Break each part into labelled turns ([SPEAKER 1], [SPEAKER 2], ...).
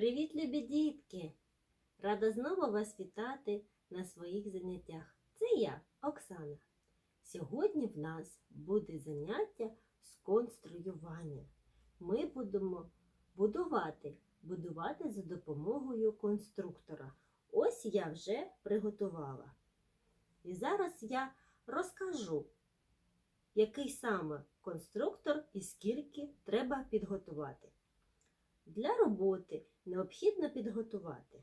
[SPEAKER 1] Привіт, любі дітки! Рада знову вас вітати на своїх заняттях. Це я, Оксана. Сьогодні в нас буде заняття з конструювання. Ми будемо будувати, будувати за допомогою конструктора. Ось я вже приготувала. І зараз я розкажу, який саме конструктор і скільки треба підготувати. Для роботи необхідно підготувати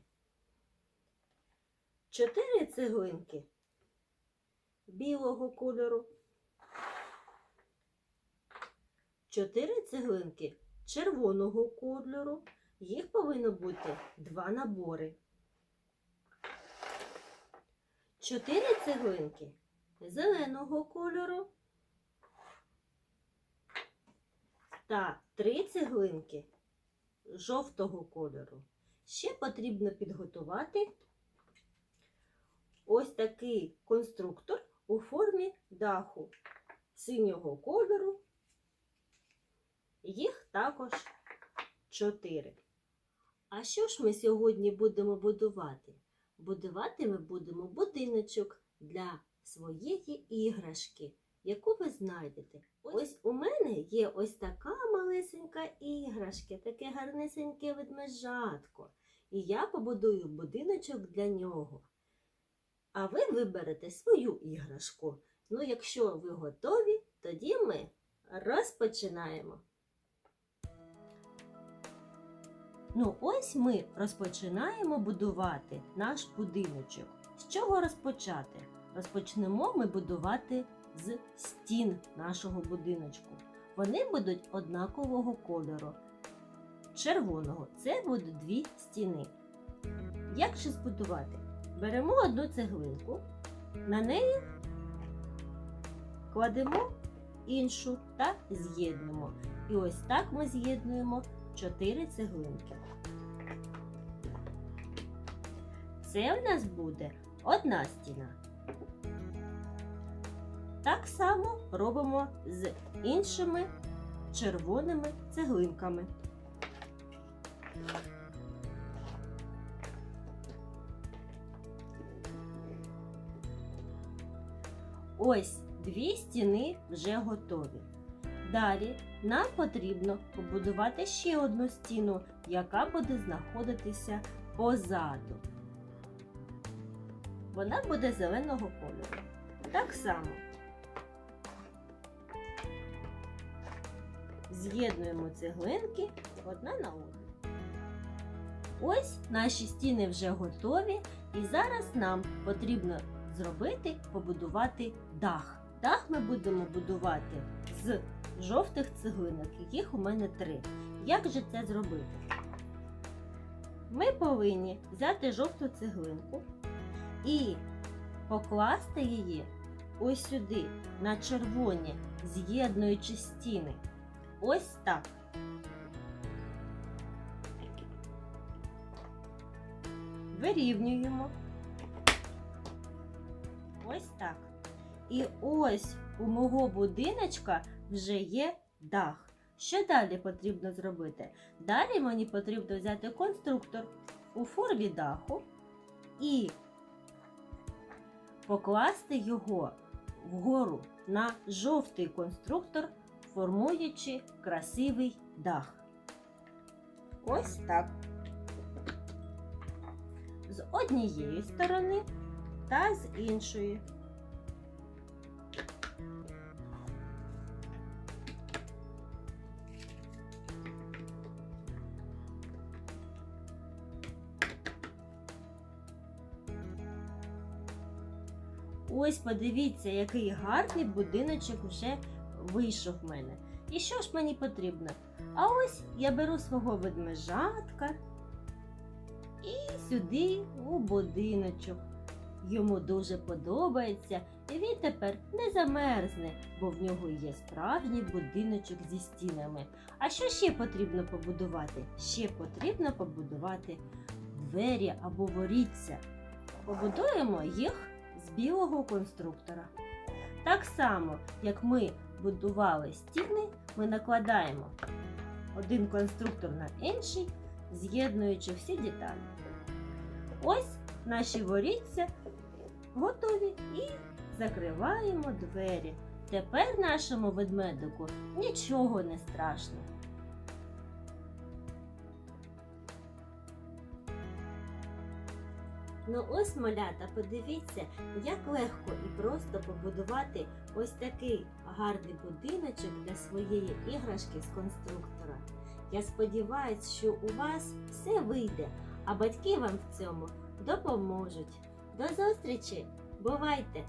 [SPEAKER 1] 4 цеглинки білого кольору, 4 цеглинки червоного кольору. Їх повинно бути два набори. 4 цеглинки зеленого кольору та 3 цеглинки жовтого кольору. Ще потрібно підготувати ось такий конструктор у формі даху синього кольору. Їх також 4. А що ж ми сьогодні будемо будувати? Будувати ми будемо будиночок для своєї іграшки, яку ви знайдете. Ось у мене є ось така малесенька іграшка, таке гарнесеньке ведмежатко. І я побудую будиночок для нього. А ви виберете свою іграшку. Ну, якщо ви готові, тоді ми розпочинаємо. Ну, ось ми розпочинаємо будувати наш будиночок. З чого розпочати? Розпочнемо ми будувати з стін нашого будиночку. Вони будуть однакового кольору. Червоного це будуть дві стіни. Як же збудувати? Беремо одну цеглинку, на неї кладемо іншу та з'єднуємо. І ось так ми з'єднуємо чотири цеглинки. Це в нас буде одна стіна. Так само робимо з іншими червоними цеглинками. Ось дві стіни вже готові. Далі нам потрібно побудувати ще одну стіну, яка буде знаходитися позаду. Вона буде зеленого кольору. Так само з'єднуємо цеглинки одна на одну. Ось наші стіни вже готові, і зараз нам потрібно зробити, побудувати дах. Дах ми будемо будувати з жовтих цеглинок, яких у мене три. Як же це зробити? Ми повинні взяти жовту цеглинку і покласти її ось сюди, на червоні, з'єднуючи стіни. Ось так. Вирівнюємо. Ось так. І ось у мого будиночка вже є дах. Що далі потрібно зробити? Далі мені потрібно взяти конструктор у формі даху і покласти його вгору на жовтий конструктор, формуючи красивий дах. Ось так. З однієї сторони та з іншої. Ось подивіться, який гарний будиночок вже вийшов в мене. І що ж мені потрібно? А ось я беру свого ведмежатка і сюди у будиночок. Йому дуже подобається, і він тепер не замерзне, бо в нього є справжній будиночок зі стінами. А що ще потрібно побудувати? Ще потрібно побудувати двері або воріться. Побудуємо їх з білого конструктора. Так само, як ми будували стіни, ми накладаємо один конструктор на інший з'єднуючи всі деталі. Ось наші воріться готові і закриваємо двері. Тепер нашому ведмедику нічого не страшно. Ну ось, малята, подивіться, як легко і просто побудувати ось такий гарний будиночок для своєї іграшки з конструктора. Я сподіваюся, що у вас все вийде, а батьки вам в цьому допоможуть. До зустрічі! Бувайте!